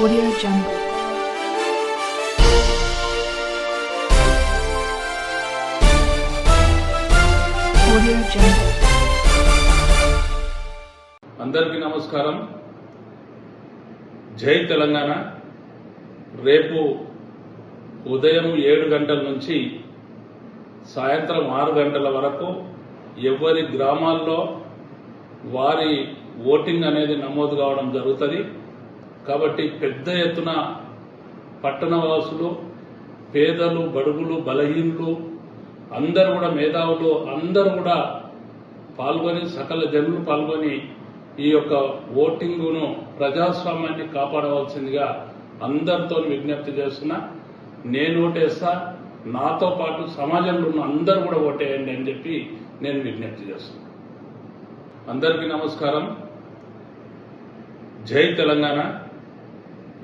Audio Jungle. Audio Jungle. అందరికీ నమస్కారం జై తెలంగాణ రేపు ఉదయం ఏడు గంటల నుంచి సాయంత్రం ఆరు గంటల వరకు ఎవరి గ్రామాల్లో వారి ఓటింగ్ అనేది నమోదు కావడం జరుగుతుంది కాబట్టి పెద్ద ఎత్తున పట్టణవాసులు పేదలు బడుగులు బలహీనులు అందరూ కూడా మేధావులు అందరూ కూడా పాల్గొని సకల జనులు పాల్గొని ఈ యొక్క ఓటింగును ప్రజాస్వామ్యాన్ని కాపాడవలసిందిగా అందరితో విజ్ఞప్తి చేస్తున్నా. నేను ఓటేస్తా నాతో పాటు సమాజంలో ఉన్న అందరూ కూడా ఓటేయండి అని చెప్పి నేను విజ్ఞప్తి చేస్తున్నా. అందరికీ నమస్కారం. జై తెలంగాణ.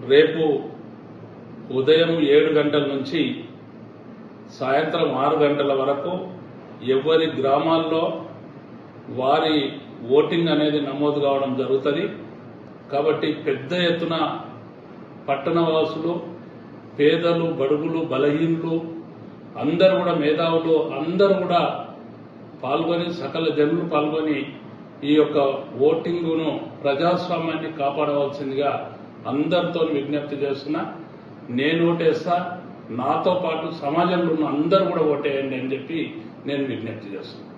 రేపు ఉదయం ఏడు గంటల నుంచి సాయంత్రం ఆరు గంటల వరకు ఎవరి గ్రామాల్లో వారి ఓటింగ్ అనేది నమోదు కావడం జరుగుతుంది. కాబట్టి పెద్ద ఎత్తున పట్టణవాసులు పేదలు బడుగులు బలహీనులు అందరూ కూడా మేధావులు అందరూ కూడా పాల్గొని సకల జనులు పాల్గొని ఈ యొక్క ఓటింగును ప్రజాస్వామ్యాన్ని కాపాడవలసిందిగా అందరితో విజ్ఞప్తి చేస్తున్నా నేను ఓటేస్తా నాతో పాటు సమాజంలో ఉన్న అందరూ కూడా ఓటేయండి అని చెప్పి నేను విజ్ఞప్తి చేస్తున్నాను